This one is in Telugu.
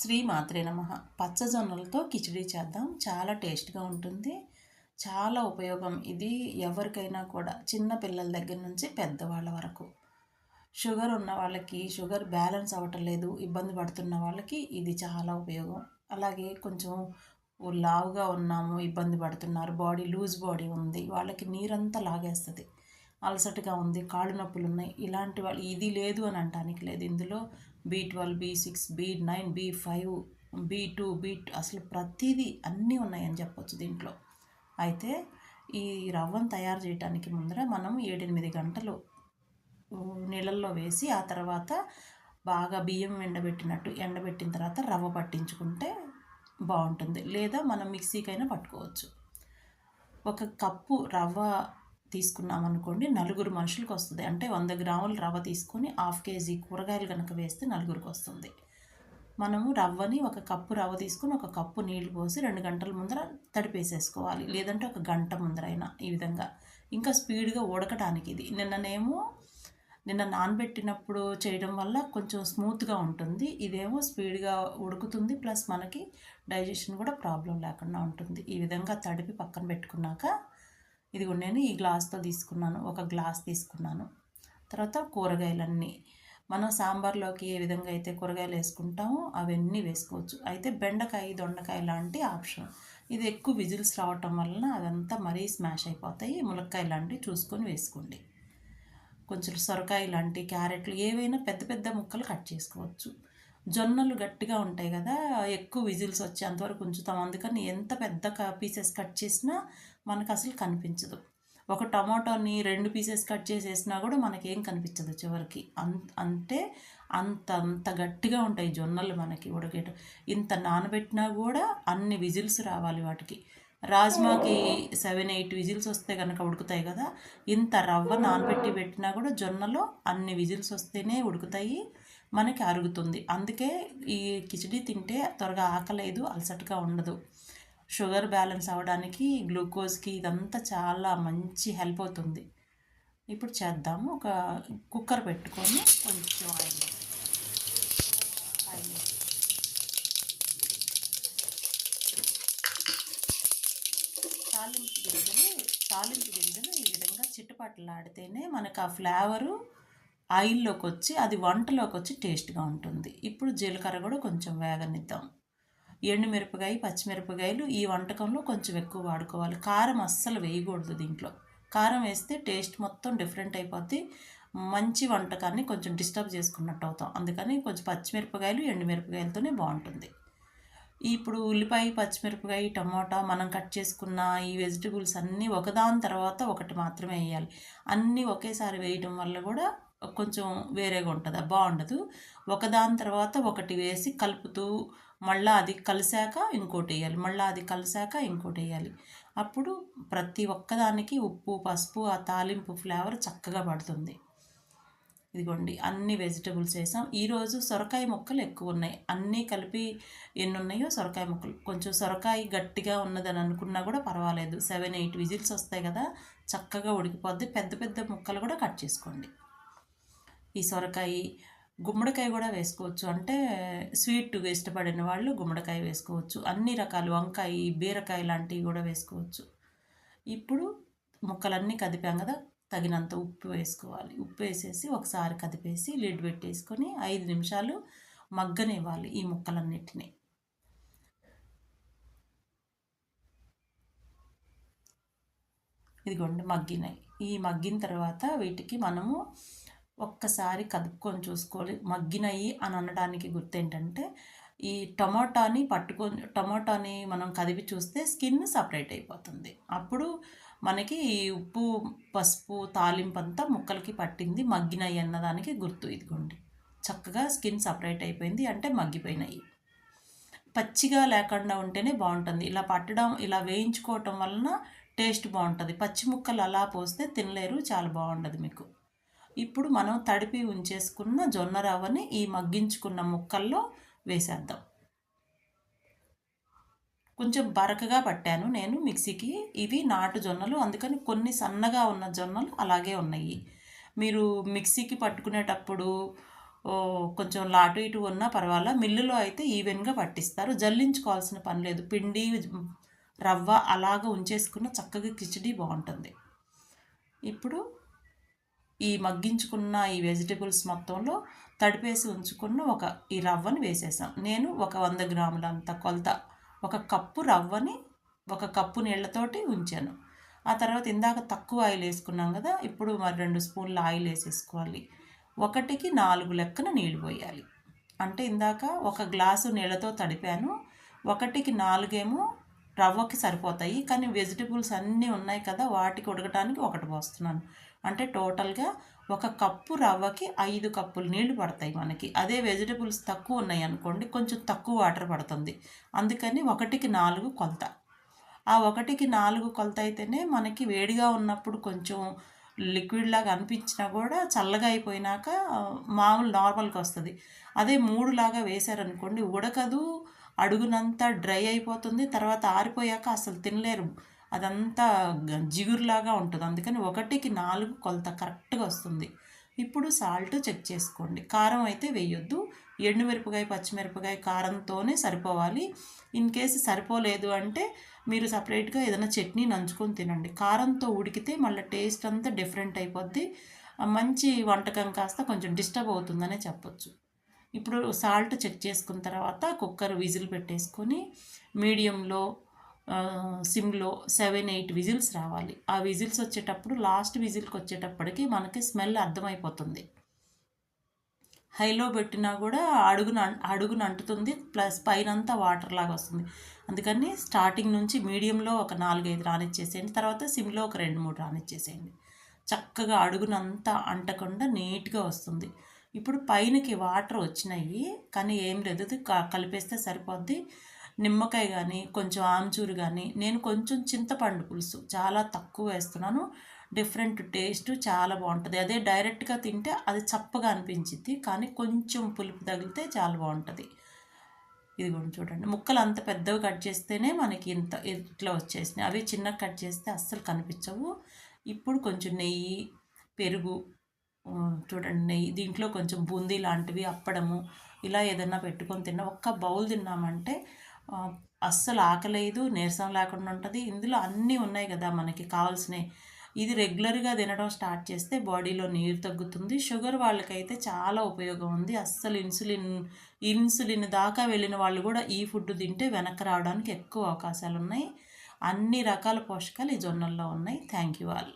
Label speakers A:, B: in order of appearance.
A: శ్రీ మాత్రే నమ. పచ్చజొన్నలతో కిచిడి చేద్దాం. చాలా టేస్ట్గా ఉంటుంది. చాలా ఉపయోగం. ఇది ఎవరికైనా కూడా చిన్న పిల్లల దగ్గర నుంచి పెద్దవాళ్ళ వరకు. షుగర్ ఉన్న వాళ్ళకి షుగర్ బ్యాలెన్స్ అవ్వటం లేదు ఇబ్బంది పడుతున్న వాళ్ళకి ఇది చాలా ఉపయోగం. అలాగే కొంచెం లావుగా ఉన్నాము ఇబ్బంది పడుతున్నారు బాడీ లూజ్ బాడీ ఉంది వాళ్ళకి నీరంతా లాగేస్తుంది. అలసటగా ఉంది కాళ్ళు నొప్పులు ఉన్నాయి ఇలాంటి వాళ్ళు ఇది లేదు అని అంటానికి లేదు. ఇందులో B twelve B six B nine B five B two B అసలు ప్రతిదీ అన్నీ ఉన్నాయని చెప్పొచ్చు దీంట్లో. అయితే ఈ రవ్వను తయారు చేయడానికి ముందర మనం ఏడెనిమిది గంటలు నీళ్ళల్లో వేసి ఆ తర్వాత బాగా బియ్యం ఎండబెట్టినట్టు ఎండబెట్టిన తర్వాత రవ్వ పట్టించుకుంటే బాగుంటుంది. లేదా మనం మిక్సీకైనా పట్టుకోవచ్చు. ఒక కప్పు రవ్వ తీసుకున్నాం అనుకోండి నలుగురు మనుషులకు వస్తుంది. అంటే వంద గ్రాముల రవ్వ తీసుకొని హాఫ్ కేజీ కూరగాయలు కనుక వేస్తే నలుగురికి వస్తుంది. మనము రవ్వని ఒక కప్పు రవ్వ తీసుకొని ఒక కప్పు నీళ్ళు పోసి రెండు గంటల ముందర తడిపేసేసుకోవాలి. లేదంటే ఒక గంట ముందరైనా ఈ విధంగా. ఇంకా స్పీడ్గా ఉడకటానికి ఇది. నిన్ననేమో నిన్న నానబెట్టినప్పుడు చేయడం వల్ల కొంచెం స్మూత్గా ఉంటుంది. ఇదేమో స్పీడ్గా ఉడుకుతుంది. ప్లస్ మనకి డైజెషన్ కూడా ప్రాబ్లం లేకుండా ఉంటుంది. ఈ విధంగా తడిపి పక్కన పెట్టుకున్నాక ఇదిగో నేను ఈ గ్లాస్తో తీసుకున్నాను ఒక గ్లాస్ తీసుకున్నాను. తర్వాత కూరగాయలన్నీ. మనం సాంబార్లోకి ఏ విధంగా అయితే కూరగాయలు వేసుకుంటామో అవన్నీ వేసుకోవచ్చు. అయితే బెండకాయ దొండకాయ లాంటి ఆప్షన్. ఇది ఎక్కువ విజిల్స్ రావటం వలన అదంతా మరీ స్మాష్ అయిపోతాయి. ములక్కాయ లాంటివి చూసుకొని వేసుకోండి. కొంచెం సొరకాయ లాంటి క్యారెట్లు ఏవైనా పెద్ద పెద్ద ముక్కలు కట్ చేసుకోవచ్చు. జొన్నలు గట్టిగా ఉంటాయి కదా ఎక్కువ విజిల్స్ వచ్చే అంతవరకు ఉంచుతాం. అందుకని ఎంత పెద్ద పీసెస్ కట్ చేసినా మనకు అసలు కనిపించదు. ఒక టమాటోని రెండు పీసెస్ కట్ చేసేసినా కూడా మనకేం కనిపించదు చివరికి. అన్ అంటే అంత అంత గట్టిగా ఉంటాయి జొన్నలు మనకి ఉడకేట ఇంత నానబెట్టినా కూడా అన్ని విజిల్స్ రావాలి వాటికి. రాజ్మాకి సెవెన్ ఎయిట్ విజిల్స్ వస్తే కనుక ఉడుకుతాయి కదా ఇంత రవ్వ నానబెట్టి పెట్టినా కూడా జొన్నలో అన్ని విజిల్స్ వస్తేనే ఉడుకుతాయి. మనకి అరుగుతుంది. అందుకే ఈ కిచిడి తింటే త్వరగా ఆకలేదు అలసటగా ఉండదు. షుగర్ బ్యాలెన్స్ అవ్వడానికి గ్లూకోజ్కి ఇదంతా చాలా మంచి హెల్ప్ అవుతుంది. ఇప్పుడు చేద్దాము. ఒక కుక్కర్ పెట్టుకొని కొంచెం ఆయిల్ ఆయిల్ తాలింపు గింజలు తాలింపు గింజలు ఈ విధంగా చిట్టుపట్లాడితేనే మనకు ఆ ఫ్లేవరు ఆయిల్లోకి వచ్చి అది వంటలోకి వచ్చి టేస్ట్గా ఉంటుంది. ఇప్పుడు జీలకర్ర కూడా కొంచెం వేగనిద్దాం. ఎండుమిరపకాయ పచ్చిమిరపకాయలు ఈ వంటకంలో కొంచెం ఎక్కువ వాడుకోవాలి. కారం అస్సలు వేయకూడదు దీంట్లో. కారం వేస్తే టేస్ట్ మొత్తం డిఫరెంట్ అయిపోద్ది. మంచి వంటకాన్ని కొంచెం డిస్టర్బ్ చేసుకున్నట్టు అవుతాం. అందుకని కొంచెం పచ్చిమిరపకాయలు ఎండుమిరపకాయలతోనే బాగుంటుంది. ఇప్పుడు ఉల్లిపాయ పచ్చిమిరపకాయ టమాటా మనం కట్ చేసుకున్న ఈ వెజిటబుల్స్ అన్నీ ఒకదాని తర్వాత ఒకటి మాత్రమే వేయాలి. అన్నీ ఒకేసారి వేయడం వల్ల కూడా కొంచెం వేరేగా ఉంటుంది బాగుండదు. ఒకదాని తర్వాత ఒకటి వేసి కలుపుతూ మళ్ళీ అది కలిసాక ఇంకోటి వేయాలి మళ్ళీ అది కలిసాక ఇంకోటి వేయాలి. అప్పుడు ప్రతి ఒక్కదానికి ఉప్పు పసుపు ఆ తాలింపు ఫ్లేవర్ చక్కగా పడుతుంది. ఇదిగోండి అన్ని వెజిటబుల్స్ వేసాం. ఈరోజు సొరకాయ ముక్కలు ఎక్కువ ఉన్నాయి. అన్నీ కలిపి ఎన్ని ఉన్నాయో సొరకాయ ముక్కలు. కొంచెం సొరకాయ గట్టిగా ఉన్నదని అనుకున్నా కూడా పర్వాలేదు. సెవెన్ ఎయిట్ విజిల్స్ వస్తాయి కదా చక్కగా ఉడికిపోద్ది. పెద్ద పెద్ద ముక్కలు కూడా కట్ చేసుకోండి. ఈ సొరకాయ గుమ్మడికాయ కూడా వేసుకోవచ్చు. అంటే స్వీట్ ఇష్టపడిన వాళ్ళు గుమ్మడికాయ వేసుకోవచ్చు. అన్ని రకాలు వంకాయ బీరకాయ లాంటివి కూడా వేసుకోవచ్చు. ఇప్పుడు ముక్కలన్నీ కదిపాం కదా తగినంత ఉప్పు వేసుకోవాలి. ఉప్పు వేసేసి ఒకసారి కదిపేసి లిడ్ పెట్టేసుకొని ఐదు నిమిషాలు మగ్గనివ్వాలి ఈ ముక్కలన్నిటిని. ఇదిగోండి మగ్గినాయి. ఈ మగ్గిన తర్వాత వీటికి మనము ఒక్కసారి కదుపుకొని చూసుకోవాలి. మగ్గినయి అని అనడానికి గుర్తు ఏంటంటే ఈ టమాటాని పట్టుకొని టమాటాని మనం కదిపి చూస్తే స్కిన్ సపరేట్ అయిపోతుంది. అప్పుడు మనకి ఉప్పు పసుపు తాలింపు అంతా ముక్కలకి పట్టింది మగ్గినాయి అన్నదానికి గుర్తు ఇదిగోండి. చక్కగా స్కిన్ సపరేట్ అయిపోయింది అంటే మగ్గిపోయినాయి. పచ్చిగా లేకుండా ఉంటేనే బాగుంటుంది. ఇలా పట్టడం ఇలా వేయించుకోవటం వలన టేస్ట్ బాగుంటుంది. పచ్చి ముక్కలు అలా పోస్తే తినలేరు చాలా బాగుండదు మీకు. ఇప్పుడు మనం తడిపి ఉంచేసుకున్న జొన్న రవ్వని ఈ మగ్గించుకున్న ముక్కల్లో వేసేద్దాం. కొంచెం బరకగా పట్టాను నేను మిక్సీకి. ఇవి నాటు జొన్నలు అందుకని కొన్ని సన్నగా ఉన్న జొన్నలు అలాగే ఉన్నాయి. మీరు మిక్సీకి పట్టుకునేటప్పుడు కొంచెం లాటు ఇటు ఉన్నా పర్వాలా మిల్లులో అయితే ఈవెన్గా పట్టిస్తారు. జల్లించుకోవాల్సిన పని లేదు. పిండి రవ్వ అలాగ ఉంచేసుకున్న చక్కగా కిచడీ బాగుంటుంది. ఇప్పుడు ఈ మగ్గించుకున్న ఈ వెజిటేబుల్స్ మొత్తంలో తడిపేసి ఉంచుకున్న ఒక ఈ రవ్వని వేసేసాం. నేను ఒక వంద గ్రాముల అంత కొలత ఒక కప్పు రవ్వని ఒక కప్పు నీళ్ళతోటి ఉంచాను. ఆ తర్వాత ఇందాక తక్కువ ఆయిల్ వేసుకున్నాం కదా ఇప్పుడు మరి రెండు స్పూన్ల ఆయిల్ వేసేసుకోవాలి. ఒకటికి నాలుగు లెక్కన నీళ్ళు పోయాలి. అంటే ఇందాక ఒక గ్లాసు నీళ్ళతో తడిపాను ఒకటికి నాలుగేమో రవ్వకి సరిపోతాయి. కానీ వెజిటబుల్స్ అన్నీ ఉన్నాయి కదా వాటికి ఉడకటానికి ఒకటి పోస్తున్నాను. అంటే టోటల్గా ఒక కప్పు రవ్వకి ఐదు కప్పులు నీళ్ళు పడతాయి మనకి. అదే వెజిటబుల్స్ తక్కువ ఉన్నాయి అనుకోండి కొంచెం తక్కువ వాటర్ పడుతుంది. అందుకని ఒకటికి నాలుగు కొలత. ఆ ఒకటికి నాలుగు కొలత అయితేనే మనకి వేడిగా ఉన్నప్పుడు కొంచెం లిక్విడ్ లాగా అనిపించినా కూడా చల్లగా అయిపోయినాక మామూలు నార్మల్గా వస్తుంది. అదే మూడు లాగా వేశారనుకోండి ఉడకదు అడుగునంతా డ్రై అయిపోతుంది తర్వాత ఆరిపోయాక అసలు తినలేరు. అదంతా జిగురులాగా ఉంటుంది. అందుకని ఒకటికి నాలుగు కొలత కరెక్ట్గా వస్తుంది. ఇప్పుడు సాల్ట్ చెక్ చేసుకోండి. కారం అయితే వేయొద్దు. ఎండుమిరపకాయ పచ్చిమిరపకాయ కారంతోనే సరిపోవాలి. ఇన్ కేసు సరిపోలేదు అంటే మీరు సపరేట్గా ఏదైనా చట్నీ నంచుకొని తినండి. కారంతో ఉడికితే మళ్ళీ టేస్ట్ అంతా డిఫరెంట్ అయిపోద్ది. మంచి వంటకం కాస్త కొంచెం డిస్టర్బ్ అవుతుందనే చెప్పొచ్చు. ఇప్పుడు సాల్ట్ చెక్ చేసుకున్న తర్వాత కుక్కర్ విజిల్ పెట్టేసుకొని మీడియంలో సిమ్లో సెవెన్ ఎయిట్ విజిల్స్ రావాలి. ఆ విజిల్స్ వచ్చేటప్పుడు లాస్ట్ విజిల్కి వచ్చేటప్పటికి మనకి స్మెల్ అర్థమైపోతుంది. హైలో పెట్టినా కూడా అడుగున అడుగున అంటుతుంది ప్లస్ పైన అంతా వాటర్ లాగా వస్తుంది. అందుకని స్టార్టింగ్ నుంచి మీడియంలో ఒక నాలుగైదు రానిచ్చేసేయండి తర్వాత సిమ్లో ఒక రెండు మూడు రానిచ్చేసేయండి. చక్కగా అడుగునంతా అంటకుండా నీట్గా వస్తుంది. ఇప్పుడు పైనకి వాటర్ వచ్చినాయి కానీ ఏం లేదు కలిపేస్తే సరిపోద్ది. నిమ్మకాయ కానీ కొంచెం ఆమ్చూరు కానీ నేను కొంచెం చింతపండు పులుసు చాలా తక్కువ వేస్తున్నాను. డిఫరెంట్ టేస్ట్ చాలా బాగుంటుంది. అదే డైరెక్ట్గా తింటే అది చప్పగా అనిపించింది కానీ కొంచెం పులుపు తగిలితే చాలా బాగుంటుంది. ఇది కూడా చూడండి. ముక్కలు అంత పెద్దవి కట్ చేస్తేనే మనకి ఇంత ఇట్లా వచ్చేసినాయి. అవి చిన్నగా కట్ చేస్తే అస్సలు కనిపించవు. ఇప్పుడు కొంచెం నెయ్యి పెరుగు చూడండి నెయ్యి దీంట్లో కొంచెం బూందీ లాంటివి అప్పడము ఇలా ఏదన్నా పెట్టుకొని తిన్నా ఒక్క బౌల్ తిన్నామంటే అస్సలు ఆకలేదు నీరసం లేకుండా ఉంటుంది. ఇందులో అన్నీ ఉన్నాయి కదా మనకి కావాల్సినవి. ఇది రెగ్యులర్గా తినడం స్టార్ట్ చేస్తే బాడీలో నీరు తగ్గుతుంది. షుగర్ వాళ్ళకైతే చాలా ఉపయోగం ఉంది. అస్సలు ఇన్సులిన్ ఇన్సులిన్ దాకా వెళ్ళిన వాళ్ళు కూడా ఈ ఫుడ్ తింటే వెనక్కి రావడానికి ఎక్కువ అవకాశాలు ఉన్నాయి అన్ని రకాల పోషకాలు ఈ జొన్నల్లో ఉన్నాయి. Thank you all.